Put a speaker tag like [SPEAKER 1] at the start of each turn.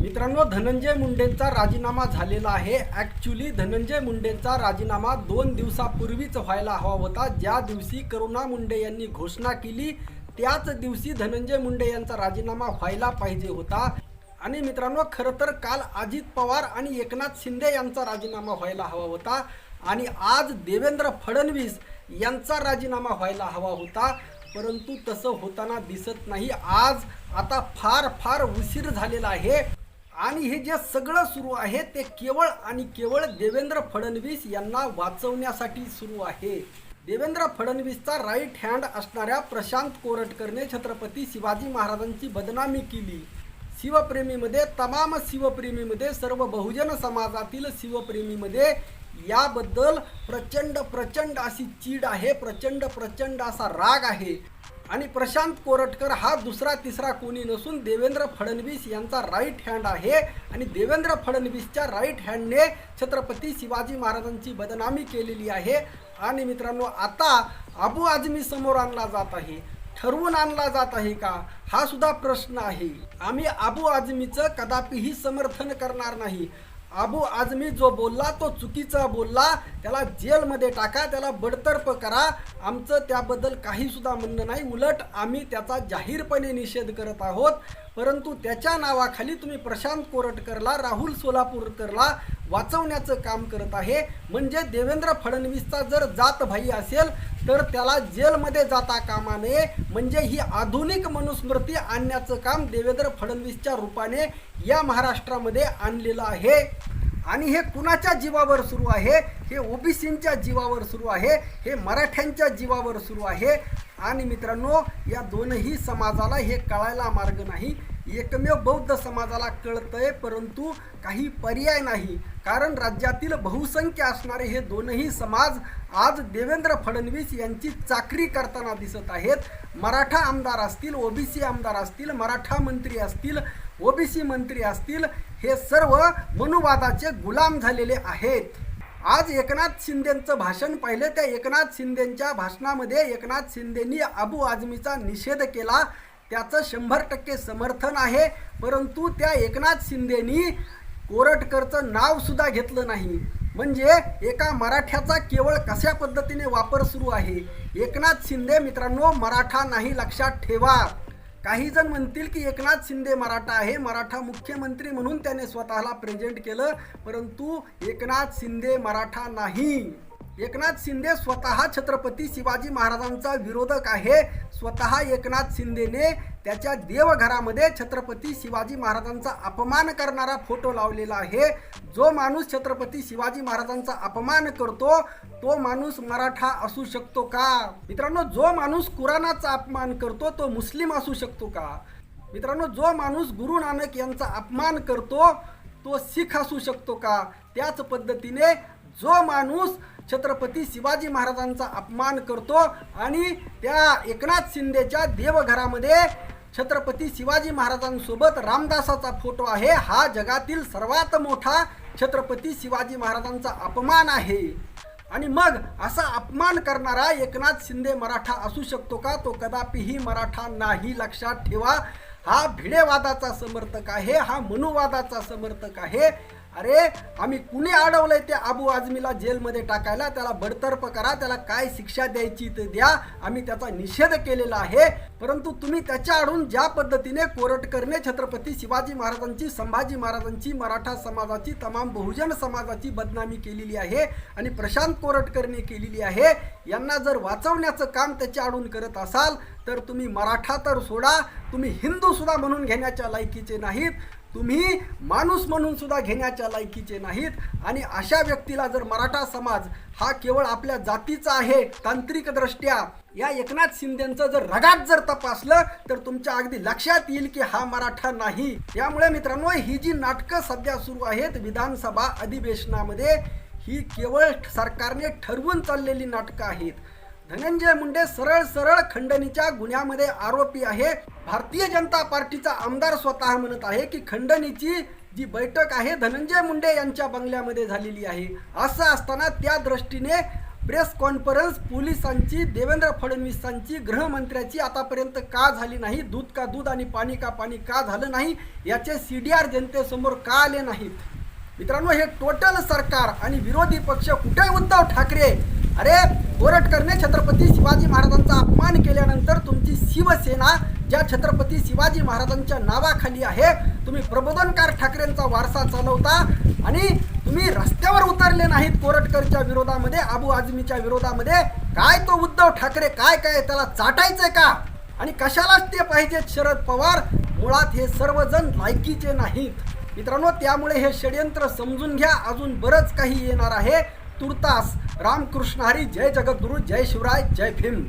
[SPEAKER 1] मित्रांनो धनंजय मुंडेंचा राजीनामा झालेला आहे. ॲक्च्युली धनंजय मुंडेंचा राजीनामा दोन दिवसापूर्वीच व्हायला हवा होता. ज्या दिवशी करुणा मुंडे यांनी घोषणा केली त्याच दिवशी धनंजय मुंडे यांचा राजीनामा व्हायला पाहिजे होता. आणि मित्रांनो खरं तर काल अजित पवार आणि एकनाथ शिंदे यांचा राजीनामा व्हायला हवा होता. आणि आज देवेंद्र फडणवीस यांचा राजीनामा व्हायला हवा होता. परंतु तसं होताना दिसत नाही. आज आता फार फार उशीर झालेला आहे. आणि हे जे सगळं सुरू आहे ते केवळ आणि केवळ देवेंद्र फडणवीस यांना वाचवण्यासाठी सुरू आहे. देवेंद्र फडणवीसचा राईट हँड असणाऱ्या प्रशांत कोरटकरने छत्रपती शिवाजी महाराजांची बदनामी केली. शिवप्रेमीमध्ये तमाम शिवप्रेमीमध्ये सर्व बहुजन समाजातील शिवप्रेमीमध्ये याबद्दल प्रचंड प्रचंड अशी चीड आहे प्रचंड प्रचंड असा राग आहे. आणि प्रशांत कोरटकर हा दुसरा तिसरा कोणी नसून देवेंद्र फडणवीस यांचा राईट हँड आहे. आणि देवेंद्र फडणवीसच्या राईट हँडने छत्रपती शिवाजी महाराजांची बदनामी केलेली आहे. आणि मित्रांनो आता अबू आझमी समोर आणला जात आहे. ठरवून आणला जात आहे का? हा सुद्धा प्रश्न आहे. आम्ही अबू आझमीचं कदापिही समर्थन करणार नाही. अबू आजमी जो बोलला तो चुकीचा बोलला. त्याला जेलमध्ये टाका त्याला बडतर्फ करा. आमचं त्याबद्दल काहीसुद्धा म्हणणं नाही. उलट आम्ही त्याचा जाहीरपणे निषेध करत आहोत. परंतु त्याच्या नावाखाली तुम्ही प्रशांत कोरटकरला राहुल सोलापूरकरला वाचवण्याचं काम करत आहे. म्हणजे देवेंद्र फडणवीसचा जर जात भाई असेल तर त्याला जेलमध्ये जाता कामा नये. म्हणजे ही आधुनिक मनुस्मृती आणण्याचं काम देवेंद्र फडणवीसच्या रूपाने या महाराष्ट्रामध्ये आणलेलं आहे. आणि हे कुणाच्या जीवावर सुरू आहे? हे ओबीसींच्या जीवावर सुरू आहे. हे मराठ्यांच्या जीवावर सुरू आहे. आणि मित्रांनो या दोनही समाजाला हे कळायला मार्ग नाही. एकमेव बौद्ध समाजाला कळतंय परंतु काही पर्याय नाही. कारण राज्यातील बहुसंख्य असणारे हे दोनही समाज आज देवेंद्र फडणवीस यांची चाकरी करताना दिसत आहेत. मराठा आमदार असतील ओबीसी आमदार असतील मराठा मंत्री असतील ओबीसी मंत्री असतील हे सर्व मनुवादाचे गुलाम झालेले आहेत. आज एकनाथ शिंदेचं भाषण पाहिले त्या एकनाथ शिंदेच्या भाषणामध्ये एकनाथ शिंदेनी अबू आझमीचा निषेध केला. त्याचं शंभर टक्के समर्थन आहे परंतु त्या एकनाथ शिंदेनी कोरटकरचं नावसुद्धा घेतलं नाही. म्हणजे एका मराठ्याचा केवळ कशा पद्धतीने वापर सुरू आहे? एकनाथ शिंदे मित्रांनो मराठा नाही लक्षात ठेवा. काही जण म्हणतील की एकनाथ शिंदे मराठा आहे मराठा मुख्यमंत्री म्हणून त्याने स्वतःला प्रेझेंट केलं परंतु एकनाथ शिंदे मराठा नाही. एकनाथ शिंदे स्वतः छत्रपती शिवाजी महाराजांचा विरोधक आहे. स्वतः एकनाथ शिंदेने त्याच्या देवघरामध्ये छत्रपती शिवाजी महाराजांचा अपमान करणारा फोटो लावलेला आहे. जो माणूस छत्रपती शिवाजी महाराजांचा अपमान करतो तो माणूस मराठा असू शकतो का? मित्रांनो जो माणूस कुराणाचा अपमान करतो तो मुस्लिम असू शकतो का? मित्रांनो जो माणूस गुरु नानक यांचा अपमान करतो तो शीख असू शकतो का? त्याच पद्धतीने जो माणूस छत्रपती शिवाजी महाराजांचा अपमान करतो आणि त्या एकनाथ शिंदेच्या देवघरामध्ये छत्रपती शिवाजी महाराजांसोबत रामदासाचा फोटो आहे. हा जगातील सर्वात मोठा छत्रपती शिवाजी महाराजांचा अपमान आहे. आणि मग असा अपमान करणारा एकनाथ शिंदे मराठा असू शकतो का? तो कदापिही मराठा नाही. लक्षात ठेवा. हा भिडेवादाचा समर्थक आहे. हा मनुवादाचा समर्थक आहे. अरे आम्ही कुणी अडवलंय ते अबू आझमीला जेलमध्ये टाकायला? त्याला बडतर्फ करा त्याला काय शिक्षा द्यायची ते द्या. आम्ही त्याचा निषेध केलेला आहे. परंतु तुम्ही त्याच्या आडून ज्या पद्धतीने कोरटकरने छत्रपती शिवाजी महाराजांची संभाजी महाराजांची मराठा समाजाची तमाम बहुजन समाजाची बदनामी केलेली आहे आणि प्रशांत कोरटकरने केलेली आहे यांना जर वाचवण्याचं काम त्याच्या आडून करत असाल तर तुम्ही मराठा तर सोडा तुम्ही हिंदू सुद्धा म्हणून घेण्याच्या लायकीचे नाहीत. तुम्ही माणूस म्हणून सुद्धा घेण्याच्या लायकीचे नाहीत. आणि अशा व्यक्तीला जर मराठा समाज हा केवळ आपल्या जातीचा आहे तांत्रिकदृष्ट्या या एकनाथ शिंदेचं जर रगात जर तपासलं तर तुमच्या अगदी लक्षात येईल की हा मराठा नाही. यामुळे मित्रांनो ही जी नाटकं सध्या सुरू आहेत विधानसभा अधिवेशनामध्ये ही केवळ सरकारने ठरवून चाललेली नाटकं आहेत. धनंजय मुंडे सरळ सरळ खंडणीच्या गुन्ह्यामध्ये आरोपी आहे. भारतीय जनता पार्टीचा आमदार स्वतः म्हणत आहे की खंडणीची जी बैठक आहे धनंजय मुंडे यांच्या बंगल्यामध्ये झालेली आहे. असं असताना त्या दृष्टीने प्रेस कॉन्फरन्स पोलिसांची देवेंद्र फडणवीसांची गृहमंत्र्याची आतापर्यंत का झाली नाही? दूध का दूध आणि पाणी का पाणी का झालं नाही? याचे सी डी आर जनतेसमोर का आले नाहीत? मित्रांनो हे टोटल सरकार आणि विरोधी पक्ष कुठे उद्धव ठाकरे अरे ओरटकरने छत्रपती शिवाजी महाराजांचा अपमान केल्यानंतर तुमची शिवसेना ज्या छत्रपती शिवाजी महाराजांच्या नावाखाली आहे तुम्ही प्रबोधनकार ठाकरेंचा वारसा चालवता आणि तुम्ही रस्त्यावर उतरले नाहीत कोरटकरच्या विरोधामध्ये अबू आझमीच्या विरोधामध्ये. काय तो उद्धव ठाकरे काय काय त्याला चाटायचंय का? आणि कशालाच ते पाहिजेत शरद पवार? मुळात हे सर्वजण लायकीचे नाहीत. मित्रांनो त्यामुळे हे षडयंत्र समजून घ्या. अजून बरंच काही येणार आहे. तुर्तास। रामकृष्ण हरी जय जगद्गुरु जय शिवराय जय भीम।